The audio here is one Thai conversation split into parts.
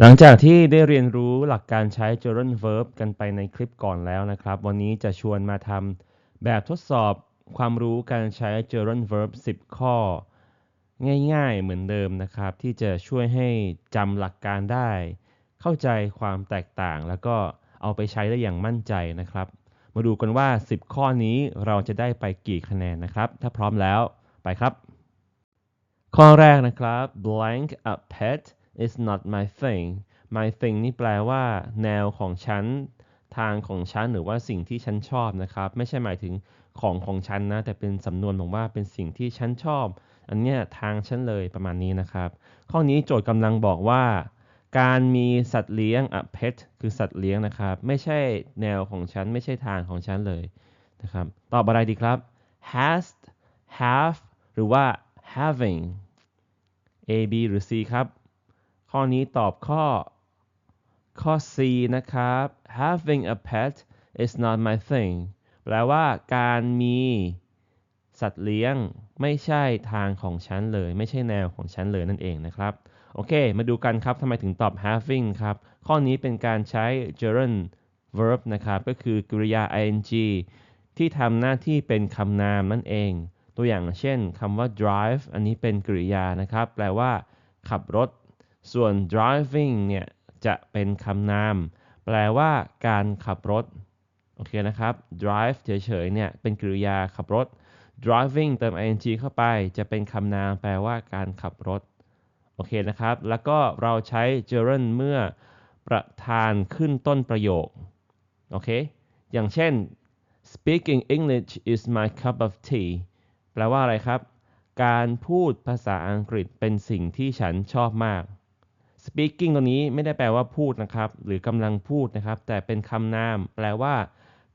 หลังจากที่ได้เรียนรู้หลักการใช้ gerund verb กันไปในคลิปก่อนแล้วนะครับ วันนี้จะชวนมาทำแบบทดสอบความรู้การใช้ gerund verb 10 ข้อ ง่ายๆเหมือนเดิมนะครับ ที่จะช่วยให้จำหลักการได้ เข้าใจความแตกต่าง แล้วก็เอาไปใช้ได้อย่างมั่นใจนะครับ มาดูกันว่า 10 ข้อนี้เราจะได้ไปกี่คะแนนนะครับ ถ้าพร้อมแล้วไปครับ ข้อแรกนะครับ blank a pet is not my thing my thing นี่แปลว่า แนวของฉัน ทางของฉัน หรือว่าสิ่งที่ฉันชอบนะครับ ไม่ใช่หมายถึงของของฉันนะ แต่เป็นสำนวนบอกว่าเป็นสิ่งที่ฉันชอบ อันเนี้ยทางฉันเลยประมาณนี้นะครับ ข้อนี้โจทย์กำลังบอกว่า การมีสัตว์เลี้ยง a pet คือสัตว์เลี้ยงนะครับ ไม่ใช่แนวของฉัน ไม่ใช่ทางของฉันเลยนะครับตอบอะไรดีครับ has have หรือว่า having A B หรือ C ครับ ข้อนี้ตอบข้อ ข้อ C นะครับ having a pet is not my thing แปลว่าการมีสัตว์เลี้ยงไม่ใช่ทางของฉันเลย ไม่ใช่แนวของฉันเลยนั่นเองนะครับ โอเค มาดูกันครับทำไมถึงตอบ having ครับ ข้อนี้เป็นการใช้ gerund verb นะครับ ก็คือกริยา ing ที่ทำหน้าที่เป็นคำนามนั่นเอง ตัวอย่างเช่นคำว่า drive อันนี้เป็นกริยานะครับ แปลว่า ขับรถ ส่วน driving เนี่ยจะเป็นคำนาม แปลว่าการขับรถ โอเคนะครับ drive เฉยๆเนี่ยเป็นกริยาขับรถ driving เติม ing เข้าไป จะเป็นคำนามแปลว่าการขับรถ โอเคนะครับ แล้วก็เราใช้ gerund เมื่อประธานขึ้นต้นประโยค โอเค อย่างเช่น speaking English is my cup of tea แปลว่าอะไรครับ การพูดภาษาอังกฤษเป็นสิ่งที่ฉันชอบมาก speaking ตรงนี้ไม่ได้แปลว่าพูดนะครับ หรือกำลังพูดนะครับ แต่เป็นคำนาม แปลว่า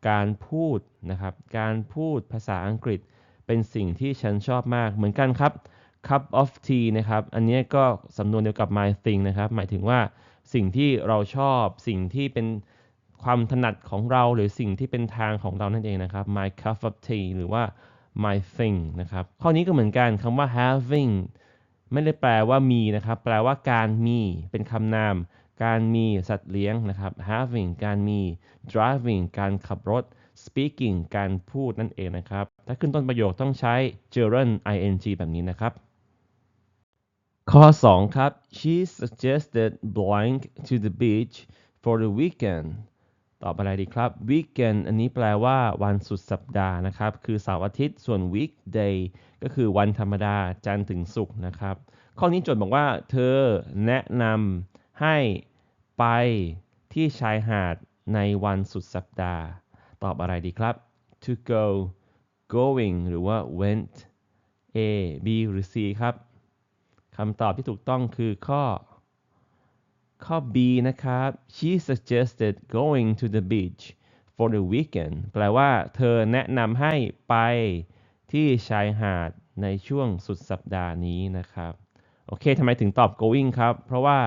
การพูดนะครับ การพูดภาษาอังกฤษ เป็นสิ่งที่ฉันชอบมากเหมือนกันครับ cup of tea นะครับ อันนี้ก็สำนวนเดียวกับ my thing นะครับ หมายถึงว่าสิ่งที่เราชอบ สิ่งที่เป็นความถนัดของเรา หรือสิ่งที่เป็นทางของเรานั่นเองนะครับ my cup of tea หรือว่า my thing นะครับ ข้อนี้ก็เหมือนกันคำว่า having ไม่ได้แปลว่ามีนะครับ แปลว่าการมีเป็นคำนาม การมีสัตว์เลี้ยงนะครับ having การมี driving การขับรถ speaking การพูดนั่นเองนะครับ ถ้าขึ้นต้นประโยคต้องใช้ gerund ing แบบนี้นะครับ ข้อ 2 ครับ she suggested blank to the beach for the weekend ตอบอะไรดีครับ weekend อันนี้แปลว่าวันสุดสัปดาห์นะครับ คือเสาร์อาทิตย์ส่วน weekday ก็คือวันธรรมดาจันทร์ถึงศุกร์นะครับ ข้อนี้โจทย์บอกว่า เธอแนะนำให้ไปที่ชายหาดในวันสุดสัปดาห์ ตอบอะไรดีครับ to go going หรือว่า went A B หรือ C ครับคำตอบที่ถูกต้องคือข้อ ข้อ B นะครับ she suggested going to the beach for the weekend แปลว่าเธอแนะนำให้ไปที่ชายหาดในช่วงสุดสัปดาห์นี้นะครับ โอเคทำไมถึงตอบ going ครับ เพราะว่า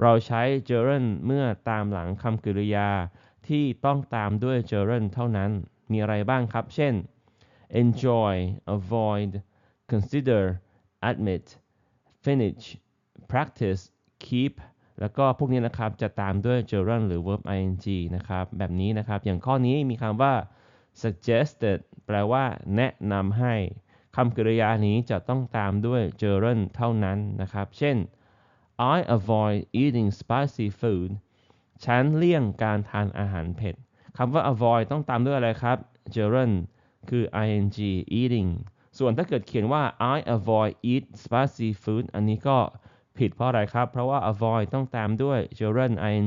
เราใช้ gerund เมื่อตามหลังคำกริยาที่ต้องตามด้วย gerund เท่านั้น มีอะไรบ้างครับ เช่น enjoy avoid consider admit finish practice keep แล้วก็พวกนี้นะครับจะตามด้วย gerund หรือ verb ing นะครับ แบบนี้นะครับ อย่างข้อนี้มีคำว่า suggested แปลว่า แนะนำให้คำกริยานี้จะต้องตามด้วย gerund เท่านั้นนะครับ เช่น I avoid eating spicy food ฉันเลี่ยงการทานอาหารเผ็ดคำว่า avoid ต้องตามด้วยอะไรครับ gerund คือ ing eating ส่วนถ้าเกิดเขียนว่า I avoid eat spicy food อันนี้ก็ ผิดเพราะอะไรครับ เพราะว่า avoid ต้องตามด้วย gerund ing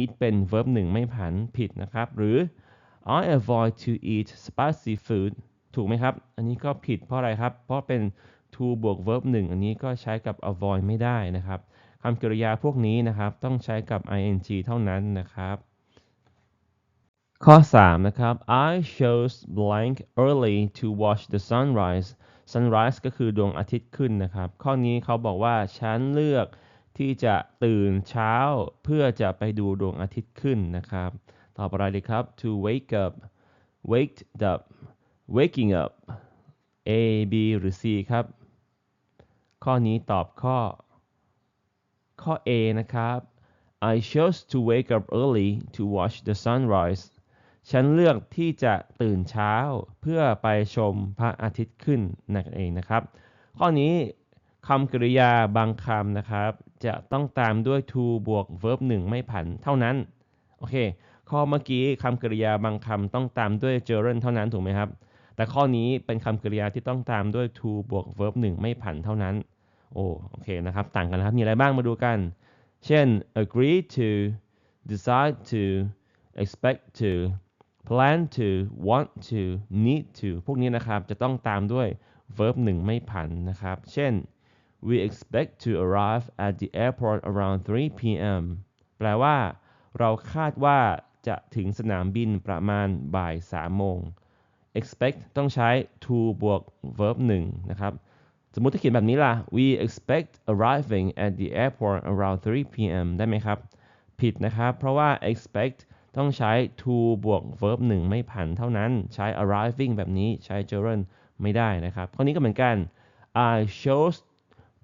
eat เป็น verb หนึ่งไม่ผันผิดนะครับ หรือ I avoid to eat spicy food ถูกไหมครับ อันนี้ก็ผิดเพราะอะไรครับ เพราะเป็น to บวก verb 1 อันนี้ก็ใช้กับ avoid ไม่ได้นะครับคำกริยาพวกนี้นะครับ ต้องใช้กับ ing เท่านั้นนะครับ ข้อ 3 นะครับ I chose blank early to watch the sunrise sunrise ก็คือดวงอาทิตย์ขึ้นนะครับ ข้อนี้เขาบอกว่าฉันเลือกที่จะตื่นเช้าเพื่อจะไปดูดวงอาทิตย์ขึ้นนะครับตอบอะไรดีครับ to wake up waked up waking up A B หรือ C ครับ ข้อนี้ตอบข้อ ข้อ A นะครับ I chose to wake up early to watch the sunrise ฉันเลือกที่จะตื่นเช้าเพื่อไปชมพระอาทิตย์ขึ้นนั่นเองนะครับ ข้อนี้คำกริยาบางคำนะครับ จะต้องตามด้วย to บวก verb 1 ไม่ผันเท่านั้น โอเค ข้อเมื่อกี้คำกริยาบางคำต้องตามด้วย gerund เท่านั้นถูกไหมครับ แต่ข้อนี้เป็นคำกริยาที่ต้องตามด้วย to บวก verb 1 ไม่ผันเท่านั้น โอ้โอเคนะครับ ต่างกันนะครับ มีอะไรบ้างมาดูกัน เช่น agree to decide to expect to plan to want to need to พวกนี้นะครับจะต้องตามด้วย verb 1 ไม่ผันนะครับ เช่น we expect to arrive at the airport around 3 p.m. แปลว่า เราคาดว่าจะถึงสนามบินประมาณบ่าย3โมง expect ต้องใช้ to บวก verb 1 นะครับ สมมติถ้าเขียนแบบนี้ล่ะ we expect arriving at the airport around 3 p.m. ได้ไหมครับ ผิดนะครับ เพราะว่า expect ต้องใช้ to บวก verb 1 ไม่ผันเท่านั้น ใช้ arriving แบบนี้ใช้ gerund ไม่ได้นะครับ ข้อนี้ก็เหมือนกัน I chose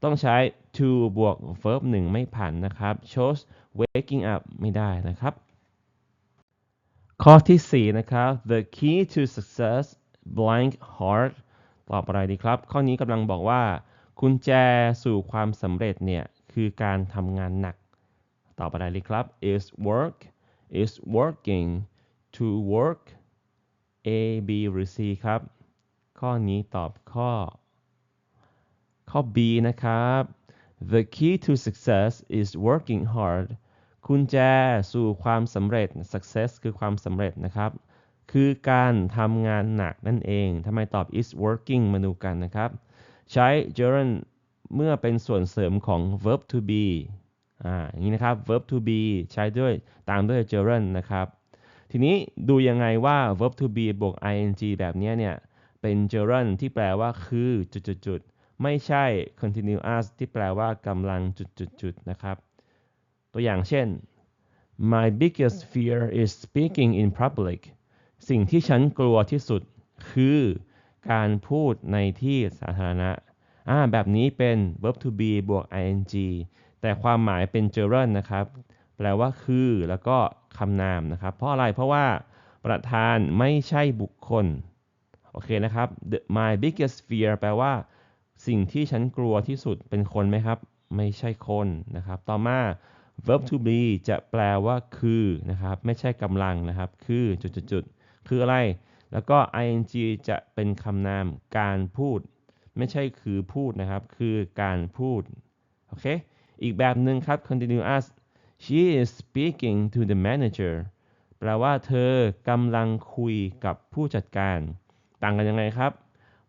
ต้องใช้ to บวก verb 1 ไม่ผันนะครับ chose waking up ไม่ได้นะครับ ข้อที่ 4 นะครับ the key to success blank hard ตอบอะไรดีครับ ข้อนี้กำลังบอกว่ากุญแจสู่ความสำเร็จเนี่ย คือการทำงานหนัก ตอบอะไรดีครับ is work is working to work A B หรือ C ครับ ข้อนี้ตอบข้อ ข้อ B นะครับ the key to success is working hard กุญแจสู่ความสำเร็จ success คือความสำเร็จนะครับ คือการทำงานหนักนั่นเอง ทำไมตอบ is working มาดูกันนะครับ ใช้ gerund เมื่อเป็นส่วนเสริมของ verb to be อ่าอย่างนี้นะครับ verb to be ใช้ด้วยตามด้วย gerund นะครับ ทีนี้ดูยังไงว่า verb to be บวก ing แบบนี้เนี่ย เป็น gerund ที่แปลว่าคือจุดๆไม่ใช่ continuous ที่แปลว่ากำลังจุดๆนะครับ ตัวอย่างเช่น my biggest fear is speaking in public สิ่งที่ฉันกลัวที่สุดคือการพูดในที่สาธารณะอ่าแบบนี้เป็น verb to be บวก ing แต่ความหมายเป็น gerund นะครับ แปลว่าคือแล้วก็คำนามนะครับ เพราะอะไรเพราะว่าประธานไม่ใช่บุคคล โอเคนะครับ The, my biggest fear แปลว่า สิ่งที่ฉันกลัวที่สุดเป็นคนไหมครับ ไม่ใช่คนนะครับ ต่อมา verb to be จะแปลว่าคือนะครับ ไม่ใช่กำลังนะครับ คือจุดๆๆคืออะไร แล้วก็ ing จะเป็นคำนามการพูด ไม่ใช่คือพูดนะครับ คือการพูด โอเค อีกแบบหนึ่งครับ continuous she is speaking to the manager แปลว่าเธอกำลังคุยกับผู้จัดการ ต่างกันยังไงครับ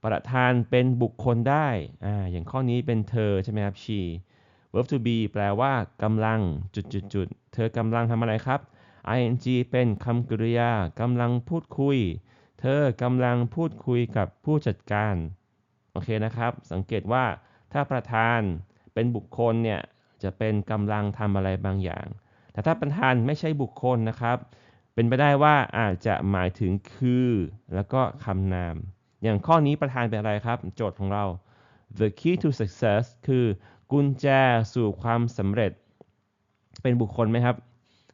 ประธานเป็นบุคคลได้อ่าอย่างข้อนี้เป็นเธอใช่ไหมครับ she verb to be แปลว่ากำลังจุดๆๆเธอกำลังทำอะไรครับ ing เป็นคำกริยากำลังพูดคุย เธอกำลังพูดคุยกับผู้จัดการ โอเคนะครับ สังเกตว่าถ้าประธานเป็นบุคคลเนี่ย จะเป็นกำลังทำอะไรบางอย่าง แต่ถ้าประธานไม่ใช่บุคคลนะครับ เป็นไปได้ว่าอาจจะหมายถึงคือ แล้วก็คำนาม อย่างข้อนี้ประธานเป็นอะไรครับ โจทย์ของเรา the key to success คือกุญแจสู่ความสำเร็จ เป็นบุคคลไหมครับ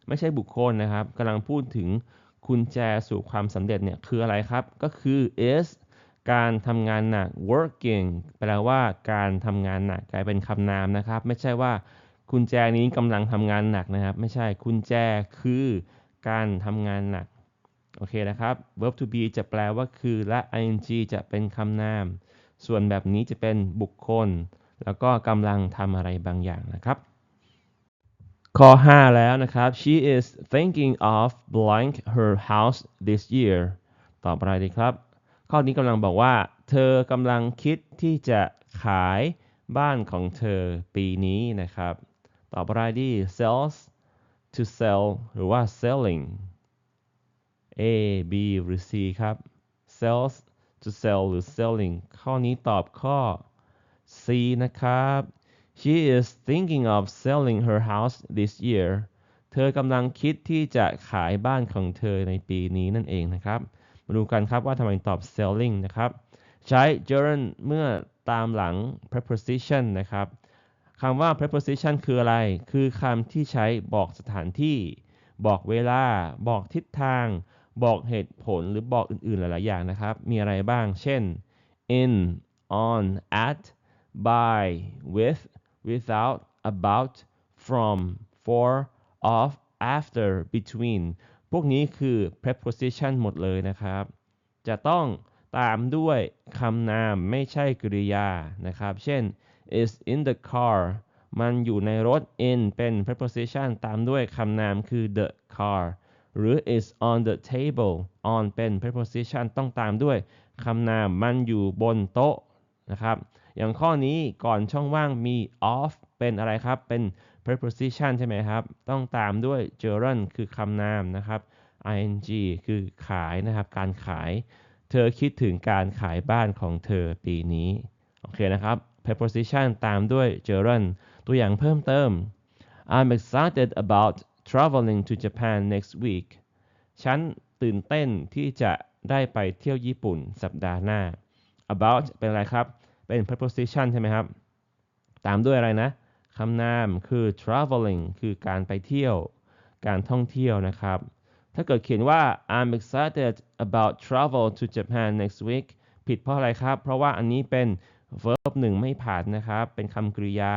ไม่ใช่บุคคลนะครับกำลังพูดถึงกุญแจสู่ความสำเร็จเนี่ยคืออะไรครับ ก็คือ is การทำงานหนัก working แปลว่าการทำงานหนักกลายเป็นคำนามนะครับ ไม่ใช่ว่ากุญแจนี้กำลังทำงานหนักนะครับ ไม่ใช่กุญแจคือการทำงานหนักโอเคนะครับ verb to be จะแปลว่าคือและ ing จะเป็นคำนาม ส่วนแบบนี้จะเป็นบุคคล แล้วก็กำลังทำอะไรบางอย่างนะครับ ข้อ 5 แล้วนะครับ she is thinking of blank her house this year ตอบอะไรดีครับ ข้อนี้กำลังบอกว่า เธอกำลังคิดที่จะขายบ้านของเธอปีนี้นะครับตอบอะไรดี sells to sell หรือว่า selling A B หรือ C ครับ sells to sell หรือ selling ข้อนี้ตอบข้อ C นะครับ she is thinking of selling her house this year เธอกำลังคิดที่จะขายบ้านของเธอในปีนี้นั่นเองนะครับ มาดูกันครับว่าทำไมตอบ selling นะครับ ใช้ gerund เมื่อตามหลัง preposition นะครับคำว่า preposition คืออะไร คือคำที่ใช้บอกสถานที่ บอกเวลา บอกทิศทาง บอกเหตุผลหรือบอกอื่น ๆ หลาย ๆ อย่างนะครับ มีอะไรบ้าง เช่น in on at by with without about from for of after between พวกนี้คือ preposition หมดเลยนะครับ จะต้องตามด้วยคำนามไม่ใช่กริยานะครับ เช่น is in the car มันอยู่ในรถ in เป็น preposition ตามด้วยคำนามคือ the car หรือ is on the table on เป็น preposition ต้องตามด้วยคำนามมันอยู่บนโต๊ะนะครับ อย่างข้อนี้ก่อนช่องว่างมี off เป็นอะไรครับ เป็น preposition ใช่ไหมครับ ต้องตามด้วย gerund คือคำนามนะครับ ing คือขายนะครับ การขาย เธอคิดถึงการขายบ้านของเธอปีนี้ โอเคนะครับ preposition ตามด้วย gerund ตัวอย่างเพิ่มเติม I'm excited about traveling to Japan next week ฉันตื่นเต้นที่จะได้ไปเที่ยวญี่ปุ่นสัปดาห์หน้า about เป็นอะไรครับ เป็น preposition ใช่ไหมครับ ตามด้วยอะไรนะ คำนามคือ traveling คือการไปเที่ยว การท่องเที่ยวนะครับ ถ้าเกิดเขียนว่า I'm excited about travel to Japan next week ผิดเพราะอะไรครับ เพราะว่าอันนี้เป็น verb หนึ่งไม่ผ่านนะครับ เป็นคำกริยา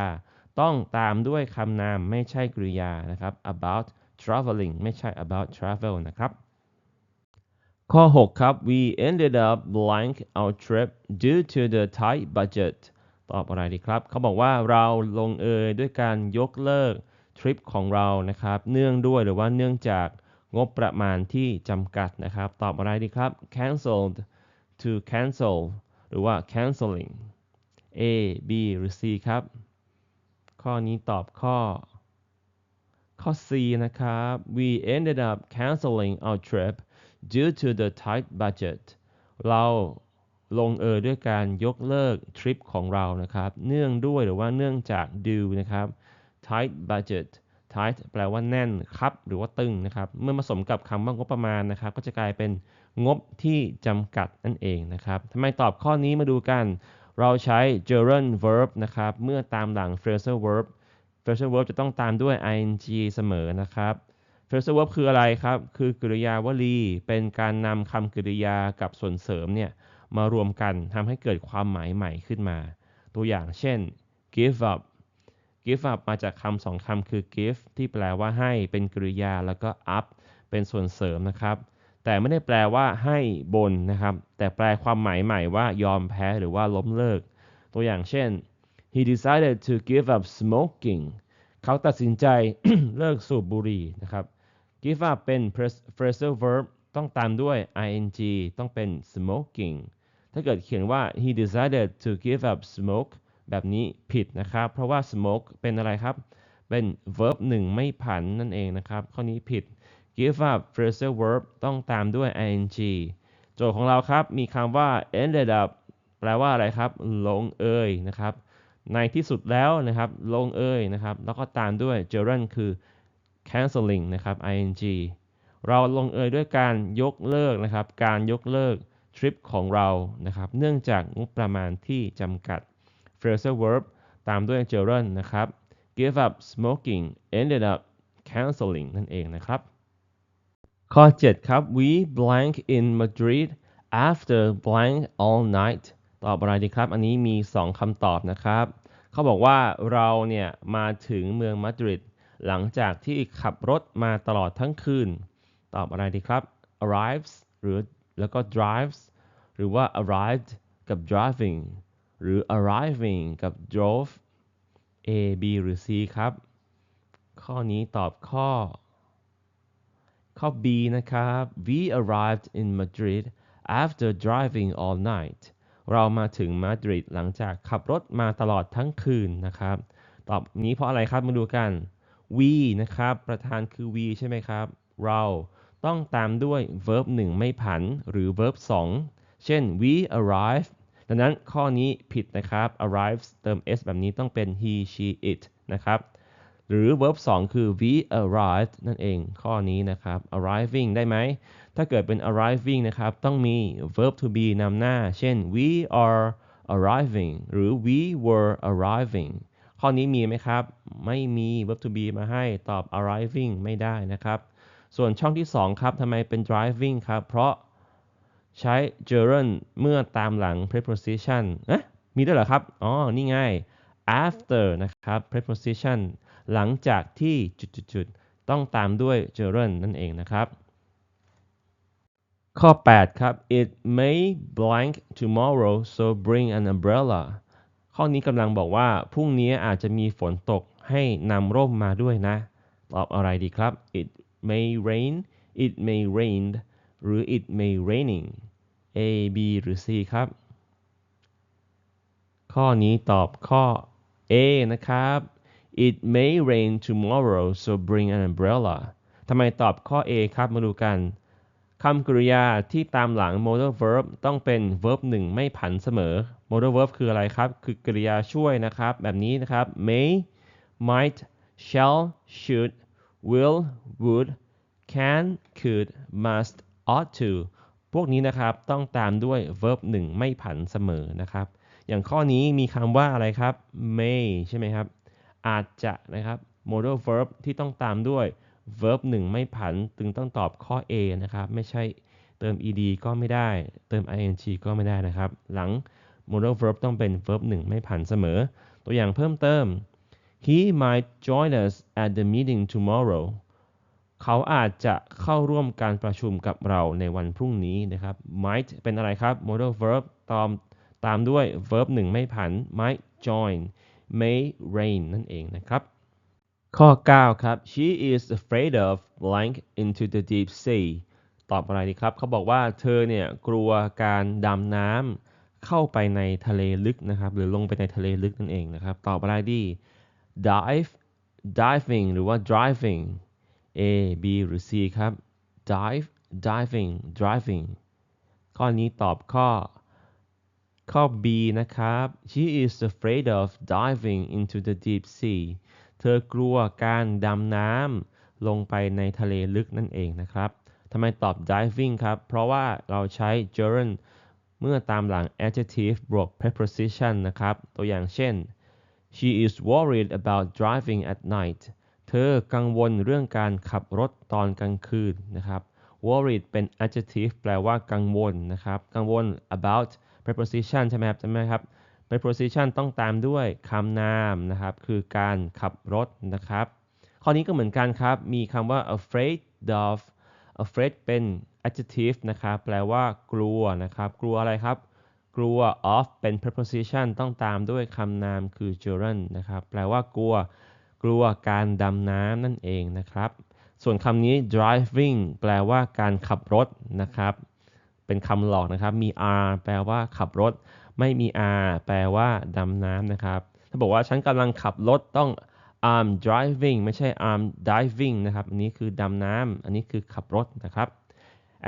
ต้องตามด้วยคำนามไม่ใช่กริยานะครับ about traveling ไม่ใช่ about travel นะครับ ข้อ 6 ครับ we ended up blank our trip due to the tight budget ตอบอะไรดีครับ เขาบอกว่าเราลงเอยด้วยการยกเลิกทริปของเรานะครับ เนื่องด้วยหรือว่าเนื่องจากงบประมาณที่จำกัดนะครับ ตอบอะไรดีครับ cancelled to cancel หรือว่า canceling A B หรือ C ครับ ข้อนี้ตอบข้อ ข้อ C นะครับ we ended up canceling our trip due to the tight budget เรา ลงเอยด้วยการยกเลิกทริปของเรานะครับ เนื่องด้วยหรือว่าเนื่องจาก due นะครับ tight budget tight แปลว่าแน่นครับหรือว่าตึงนะครับ เมื่อผสมกับคำว่างบประมาณนะครับ ก็จะกลายเป็นงบที่จำกัดนั่นเองนะครับทำไมตอบข้อนี้มาดูกัน เราใช้ gerund verb นะครับ เมื่อตามหลัง phrasal verb phrasal verb จะต้องตามด้วย ing เสมอนะครับ phrasal verb คืออะไรครับ คือกริยาวลี เป็นการนำคำกริยากับส่วนเสริมเนี่ย มารวมกันทำให้เกิดความหมายใหม่ขึ้นมา ตัวอย่างเช่น give up give up มาจากคำสองคำคือ give ที่แปลว่าให้เป็นกริยาแล้วก็ up เป็นส่วนเสริมนะครับ แต่ไม่ได้แปลว่าให้บนนะครับ แต่แปลความหมายใหม่ว่ายอมแพ้หรือว่าล้มเลิก ตัวอย่างเช่น he decided to give up smoking เขาตัดสินใจ เลิกสูบบุหรี่นะครับ give up เป็น phrasal verb ต้องตามด้วย ing ต้องเป็น smoking ถ้าเกิดเขียนว่า he decided to give up smoke แบบนี้ผิดนะครับ เพราะว่า smoke เป็นอะไรครับ เป็น verb หนึ่งไม่ผันนั่นเองนะครับ ข้อนี้ผิด give up phrasal verb ต้องตามด้วย ing โจทย์ของเราครับมีคำว่า ended up แปลว่าอะไรครับ ลงเอยนะครับ ในที่สุดแล้วนะครับ ลงเอยนะครับ แล้วก็ตามด้วย gerund คือ canceling นะครับ ing เราลงเอยด้วยการยกเลิกนะครับ การยกเลิกทริปของเรานะครับ เนื่องจากงบประมาณที่จำกัด phrasal verb ตามด้วย gerund นะครับ give up smoking ended up canceling นั่นเองนะครับ ข้อ 7 ครับ we blank in Madrid after blank all night ตอบอะไรดีครับ อันนี้มี 2คำตอบนะครับ เขาบอกว่าเราเนี่ยมาถึงเมืองมาดริดหลังจากที่ขับรถมาตลอดทั้งคืน ตอบอะไรดีครับ arrives หรือแล้วก็ drives หรือว่า arrived กับ driving หรือ arriving กับ drove A B หรือ C ครับ ข้อนี้ตอบข้อ ข้อ B นะครับ we arrived in Madrid after driving all night เรามาถึงมาดริดหลังจากขับรถมาตลอดทั้งคืนนะครับ ตอบนี้เพราะอะไรครับมาดูกัน we นะครับ ประธานคือ we ใช่ไหมครับ เรา ต้องตามด้วย verb 1 ไม่ผัน หรือ verb 2 เช่น we arrive ดังนั้นข้อนี้ผิดนะครับ arrives เติม s แบบนี้ต้องเป็น he she it นะครับ หรือ verb 2 คือ we arrived นั่นเองข้อนี้นะครับ arriving ได้ไหม ถ้าเกิดเป็น arriving นะครับ ต้องมี verb to be นำหน้า เช่น we are arriving หรือ we were arriving ข้อข้อนี้มีไหมครับ ไม่มี verb to be มาให้ตอบ arriving ไม่ได้นะครับ ส่วนช่องที่ 2 ครับทำไมเป็น driving ครับ เพราะใช้ gerund เมื่อตามหลัง preposition เอ๊ะมีด้วยเหรอครับ อ๋อ นี่ไง after นะครับ preposition หลังจากที่จุดๆต้องตามด้วย gerund นั่นเองนะครับ ข้อ 8 ครับ it may blank tomorrow so bring an umbrella ข้อนี้กำลังบอกว่า พรุ่งนี้อาจจะมีฝนตกให้นำร่มมาด้วยนะ ตอบอะไรดีครับ it may rain it may rain หรือ it may raining A B หรือ C ครับ ข้อนี้ตอบข้อ A นะครับ it may rain tomorrow so bring an umbrella ทำไมตอบข้อ A ครับ มาดูกันคำกริยาที่ตามหลัง modal verb ต้องเป็น verb 1 ไม่ผันเสมอ modal verb คืออะไรครับ คือกริยาช่วยนะครับ แบบนี้นะครับ may might shall should will would can could must ought to พวกนี้นะครับต้องตามด้วย verb 1 ไม่ผันเสมอนะครับ อย่างข้อนี้มีคำว่าอะไรครับ may ใช่ไหมครับ อาจจะนะครับ modal verb ที่ต้องตามด้วย verb 1 ไม่ผันจึงต้องตอบข้อ A นะครับไม่ใช่เติม ed ก็ไม่ได้ เติม ing ก็ไม่ได้นะครับ หลัง modal verb ต้องเป็น verb 1 ไม่ผันเสมอ ตัวอย่างเพิ่มเติม he might join us at the meeting tomorrow เขาอาจจะเข้าร่วมการประชุมกับเราในวันพรุ่งนี้นะครับ might เป็นอะไรครับ modal verb ตามตามด้วย verb 1 ไม่ผัน might join may rain นั่นเองนะครับ ข้อ 9 ครับ she is afraid of blank into the deep sea ตอบอะไรดีครับ เขาบอกว่าเธอเนี่ยกลัวการดำน้ำเข้าไปในทะเลลึกนะครับ หรือลงไปในทะเลลึกนั่นเองนะครับ ตอบอะไรดี dive diving หรือว่า driving A B หรือ C ครับ dive diving driving ข้อนี้ตอบข้อ ข้อ B นะครับ she is afraid of diving into the deep sea เธอกลัวการดำน้ำลงไปในทะเลลึกนั่นเองนะครับทำไมตอบ diving ครับ เพราะว่าเราใช้ gerund เมื่อตามหลัง adjective บวก preposition นะครับ ตัวอย่างเช่น she is worried about driving at night เธอกังวลเรื่องการขับรถตอนกลางคืนนะครับ worried เป็น adjective แปลว่ากังวลนะครับ กังวล about preposition ใช่ไหมครับใช่ไหมครับ preposition ต้องตามด้วยคำนามนะครับ คือการขับรถนะครับ ข้อนี้ก็เหมือนกันครับ มีคำว่า afraid of afraid เป็น adjective นะครับ แปลว่ากลัวนะครับ กลัวอะไรครับ กลัว of เป็น preposition ต้องตามด้วยคำนามคือ gerund นะครับ แปลว่ากลัว กลัวการดำน้ำนั่นเองนะครับ ส่วนคำนี้ driving แปลว่าการขับรถนะครับ เป็นคำหลอกนะครับ มี r แปลว่าขับรถ ไม่มี r แปลว่าดำน้ำนะครับ ถ้าบอกว่าฉันกำลังขับรถต้อง I'm driving ไม่ใช่ I'm diving นะครับ อันนี้คือดำน้ำ อันนี้คือขับรถนะครับ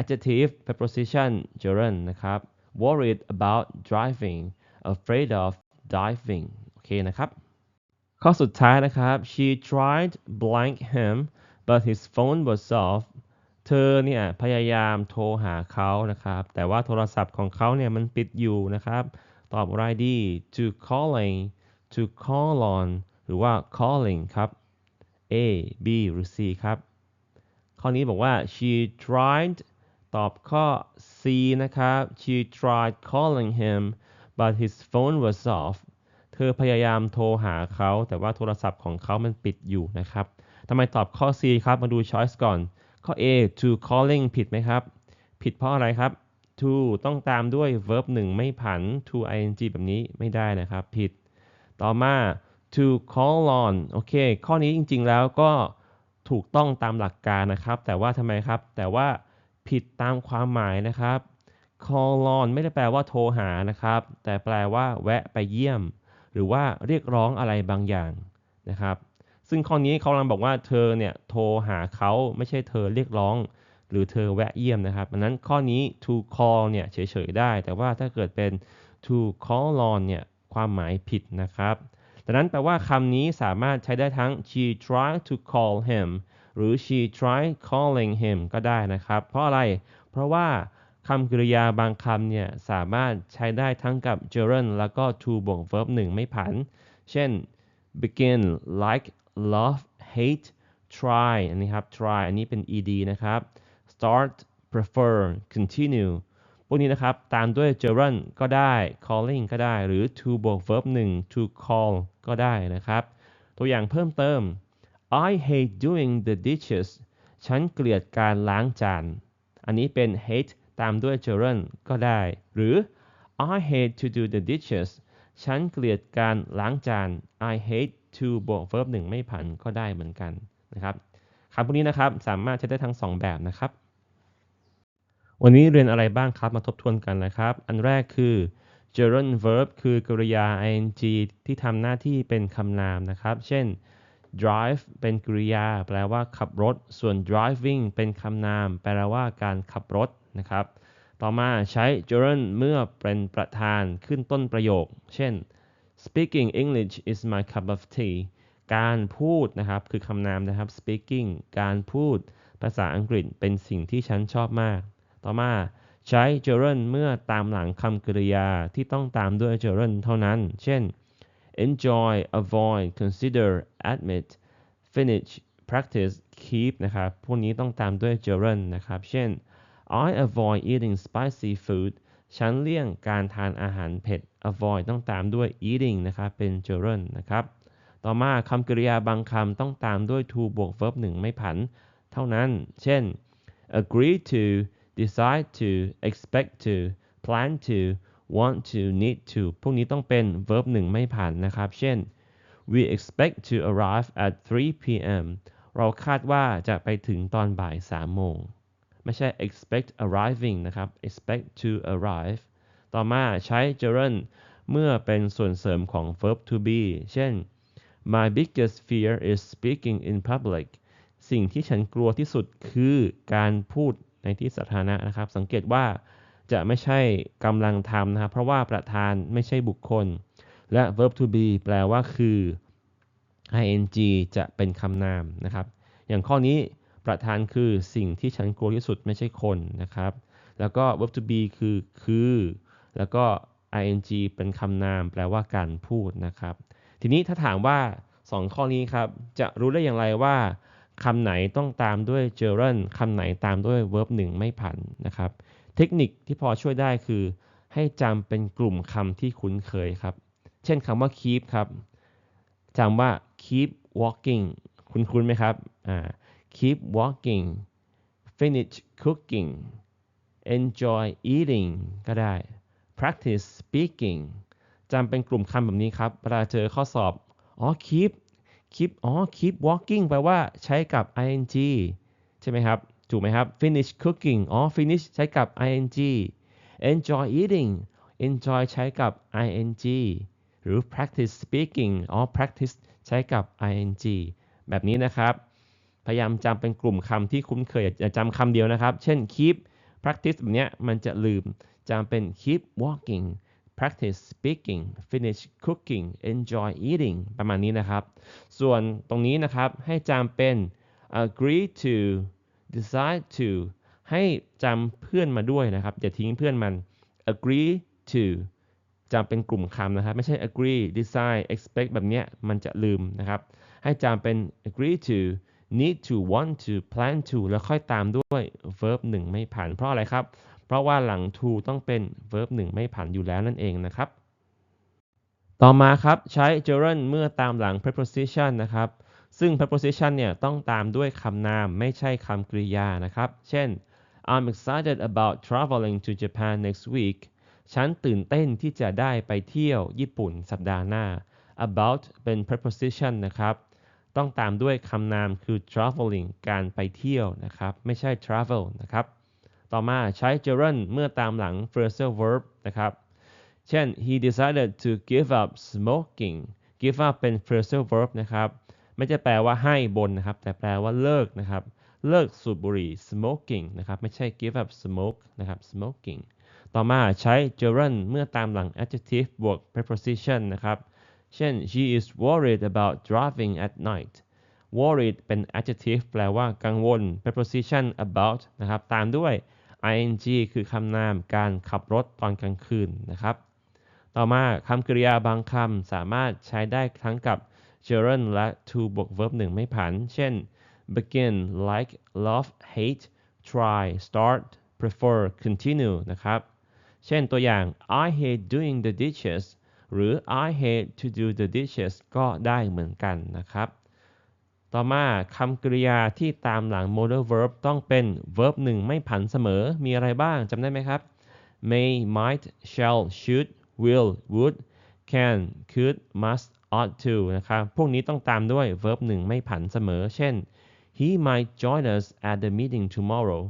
adjective preposition gerund นะครับ worried about driving afraid of diving โอเคนะครับ ข้อสุดท้ายนะครับ she tried blank him but his phone was off เธอเนี่ยพยายามโทรหาเขานะครับ แต่ว่าโทรศัพท์ของเขาเนี่ยมันปิดอยู่นะครับ ตอบอะไรดี to calling to call on หรือว่า calling ครับ A B หรือ C ครับ ข้อนี้บอกว่า she tried ตอบข้อ C นะครับ she tried calling him but his phone was off เธอพยายามโทรหาเขา แต่ว่าโทรศัพท์ของเขามันปิดอยู่นะครับทำไมตอบข้อ C ครับ มาดู choice ก่อน ข้อ A to calling ผิดไหมครับ ผิดเพราะอะไรครับ to ต้องตามด้วย verb 1 ไม่ผัน to ing แบบนี้ไม่ได้นะครับ ผิด ต่อมา to call on โอเค ข้อนี้จริงๆแล้วก็ถูกต้องตามหลักการนะครับ แต่ว่าทำไมครับ แต่ว่า ผิดตามความหมายนะครับ call on ไม่ได้แปลว่าโทรหานะครับ แต่แปลว่าแวะไปเยี่ยม หรือว่าเรียกร้องอะไรบางอย่างนะครับ ซึ่งข้อนี้เขากำลังบอกว่าเธอเนี่ยโทรหาเขาไม่ใช่เธอเรียกร้อง หรือเธอแวะเยี่ยมนะครับดังนั้นข้อนี้ to call เนี่ยเฉยๆได้ แต่ว่าถ้าเกิดเป็น to call on เนี่ยความหมายผิดนะครับดังนั้นแปลว่าคำนี้สามารถใช้ได้ทั้ง she tried to call him หรือ she tried calling him ก็ได้นะครับ เพราะอะไร เพราะว่าคำกริยาบางคำเนี่ย สามารถใช้ได้ทั้งกับ gerund แล้วก็ to บวก verb 1 ไม่ผัน เช่น begin like love hate try อันนี้ครับ try อันนี้เป็น ed นะครับ start prefer continue พวกนี้นะครับ ตามด้วย gerund ก็ได้ calling ก็ได้ หรือ to บวก verb 1 to call ก็ได้นะครับ ตัวอย่างเพิ่มเติม I hate doing the dishes ฉันเกลียดการล้างจาน อันนี้เป็น hate ตามด้วย gerund ก็ได้ หรือ I hate to do the dishes ฉันเกลียดการล้างจาน I hate to บวก verb 1 ไม่ผันก็ได้เหมือนกันนะครับคำพวกนี้นะครับสามารถใช้ได้ทั้ง 2 แบบนะครับ วันนี้เรียนอะไรบ้างครับมาทบทวนกันนะครับ อันแรกคือ gerund verb คือกริยา ing ที่ทำหน้าที่เป็นคำนามนะครับ เช่น drive เป็นกริยา แปลว่าขับรถ ส่วน driving เป็นคำนาม แปลว่าการขับรถนะครับ ต่อมาใช้ gerund เมื่อเป็นประธานขึ้นต้นประโยค เช่น speaking English is my cup of tea การพูดนะครับคือคำนามนะครับ speaking การพูดภาษาอังกฤษเป็นสิ่งที่ฉันชอบมาก ต่อมาใช้ gerund เมื่อตามหลังคำกริยาที่ต้องตามด้วย gerund เท่านั้น เช่น enjoy avoid consider admit finish practice keep นะครับ พวกนี้ต้องตามด้วย gerund นะครับ เช่น I avoid eating spicy food ฉันเลี่ยงการทานอาหารเผ็ด avoid ต้องตามด้วย eating นะครับ เป็น gerund นะครับ ต่อมาคำกริยาบางคำต้องตามด้วย to บวก verb 1 ไม่ผัน เท่านั้น เช่น agree to decide to expect to plan to want to need to พวกนี้ต้องเป็น verb 1 ไม่ผันนะครับ เช่น we expect to arrive at 3 p.m. เราคาดว่าจะไปถึงตอนบ่าย3โมง ไม่ใช่ expect arriving นะครับ expect to arrive ต่อมาใช้ gerund เมื่อเป็นส่วนเสริมของ verb to be เช่น my biggest fear is speaking in public สิ่งที่ฉันกลัวที่สุดคือการพูดในที่สาธารณะนะครับ สังเกตว่า จะไม่ใช่กำลังทำนะครับ เพราะว่าประธานไม่ใช่บุคคล และ verb to be แปลว่าคือ ing จะเป็นคำนามนะครับ อย่างข้อนี้ประธานคือสิ่งที่ฉันกลัวที่สุดไม่ใช่คนนะครับ แล้วก็ verb to be คือคือ แล้วก็ ing เป็นคำนามแปลว่าการพูดนะครับ ทีนี้ถ้าถามว่า 2 ข้อนี้ครับ จะรู้ได้อย่างไรว่าคำไหนต้องตามด้วย gerund คำไหนตามด้วย verb 1 ไม่ผันนะครับ เทคนิคที่พอช่วยได้คือ ให้จำเป็นกลุ่มคำที่คุ้นเคยครับ เช่นคำว่า keep ครับจำว่า keep walking คุ้นๆไหมครับอ่า keep walking finish cooking enjoy eating ก็ได้ practice speaking จำเป็นกลุ่มคำแบบนี้ครับเวลาเจอข้อสอบ อ๋อ keep keep อ๋อ keep walking แปลว่าใช้กับ ing ใช่ไหมครับ ถูกไหมครับ finish cooking อ๋อ finish ใช้กับ ing enjoy eating enjoy ใช้กับ ing หรือ practice speaking อ๋อ practice ใช้กับ ing แบบนี้นะครับ พยายามจำเป็นกลุ่มคำที่คุ้นเคยอย่าจำคำเดียวนะครับ เช่น keep practice แบบนี้มันจะลืมจำเป็น keep walking practice speaking finish cooking enjoy eating ประมาณนี้นะครับ ส่วนตรงนี้นะครับให้จำเป็น agree to decide to ให้จำเพื่อนมาด้วยนะครับ อย่าทิ้งเพื่อนมัน agree to จำเป็นกลุ่มคำนะครับ ไม่ใช่ agree decide expect แบบเนี้ยมันจะลืมนะครับ ให้จำเป็น agree to need to want to plan to แล้วค่อยตามด้วย verb 1 ไม่ผ่านเพราะอะไรครับ เพราะว่าหลัง to ต้องเป็น verb 1 ไม่ผ่านอยู่แล้วนั่นเองนะครับ ต่อมาครับ ใช้ gerund เมื่อตามหลัง preposition นะครับ ซึ่ง preposition เนี่ยต้องตามด้วยคำนามไม่ใช่คำกริยานะครับ เช่น I'm excited about traveling to Japan next week ฉันตื่นเต้นที่จะได้ไปเที่ยวญี่ปุ่นสัปดาห์หน้า about เป็น preposition นะครับ ต้องตามด้วยคำนามคือ traveling การไปเที่ยวนะครับ ไม่ใช่ travel นะครับ ต่อมาใช้ gerund เมื่อตามหลัง phrasal verb นะครับ เช่น he decided to give up smoking give up เป็น phrasal verb นะครับ ไม่จะแปลว่าให้บนนะครับ แต่แปลว่าเลิกนะครับ เลิกสูบบุหรี่ smoking นะครับ ไม่ใช่ give up smoke นะครับ smoking ต่อมาใช้ gerund เมื่อตามหลัง adjective บวก preposition นะครับ เช่น she is worried about driving at night worried เป็น adjective แปลว่ากังวล preposition about นะครับ ตามด้วย ing คือคำนามการขับรถตอนกลางคืนนะครับ ต่อมาคำกริยาบางคำสามารถใช้ได้ทั้งกับ g e r u n และ to บวก verb 1 ไม่ผัน เช่น begin like love hate try start prefer continue นะครับ เช่นตัวอย่าง I hate doing the dishes หรือ I hate to do the dishes ก็ได้เหมือนกันนะครับ ต่อมาคำกริยาที่ตามหลัง modal verb ต้องเป็น verb 1 ไม่ผันเสมอ มีอะไรบ้างจำได้ไหมครับ may might shall should will would can could must ought to นะครับ พวกนี้ต้องตามด้วย verb 1ไม่ผันเสมอ เช่น he might join us at the meeting tomorrow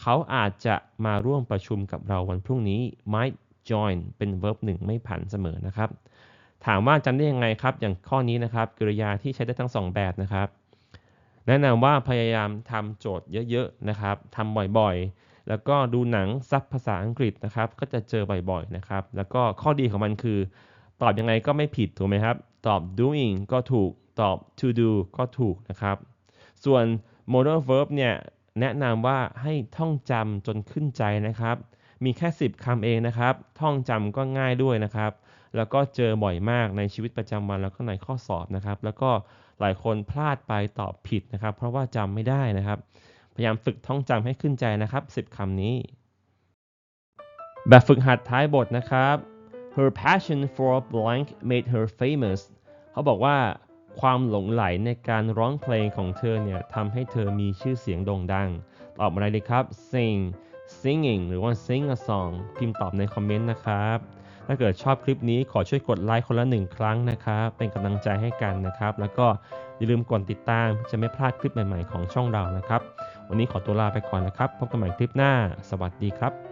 เขาอาจจะมาร่วมประชุมกับเราวันพรุ่งนี้ might join เป็น verb 1ไม่ผันเสมอนะครับ ถามว่าจำได้ยังไงครับ อย่างข้อนี้นะครับ กริยาที่ใช้ได้ทั้งสองแบบนะครับ แนะนำว่าพยายามทำโจทย์เยอะๆนะครับทำบ่อยๆ แล้วก็ดูหนังซับภาษาอังกฤษนะครับ ก็จะเจอบ่อยๆนะครับ แล้วก็ข้อดีของมันคือ ตอบยังไงก็ไม่ผิดถูกไหมครับ ตอบ doing ก็ถูก ตอบ to do ก็ถูกนะครับ ส่วน modal verb เนี่ยแนะนำว่าให้ท่องจำจนขึ้นใจนะครับ มีแค่ 10 คำเองนะครับ ท่องจำก็ง่ายด้วยนะครับ แล้วก็เจอบ่อยมากในชีวิตประจำวันแล้วก็ในข้อสอบนะครับ แล้วก็หลายคนพลาดไปตอบผิดนะครับ เพราะว่าจำไม่ได้นะครับ พยายามฝึกท่องจำให้ขึ้นใจนะครับ 10คำนี้ แบบฝึกหัดท้ายบทนะครับ her passion for blank made her famous เขาบอกว่าความหลงไหลในการร้องเพลงของเธอเนี่ยทำให้เธอมีชื่อเสียงโด่งดัง ตอบอะไรดีครับ sing singing หรือว่า sing a song พิมพ์ตอบในคอมเมนต์นะครับ ถ้าเกิดชอบคลิปนี้ขอช่วยกดไลค์คนละหนึ่งครั้งนะครับ เป็นกำลังใจให้กันนะครับ แล้วก็อย่าลืมกดติดตามจะไม่พลาดคลิปใหม่ๆของช่องเรานะครับ วันนี้ขอตัวลาไปก่อนนะครับ พบกันใหม่คลิปหน้า สวัสดีครับ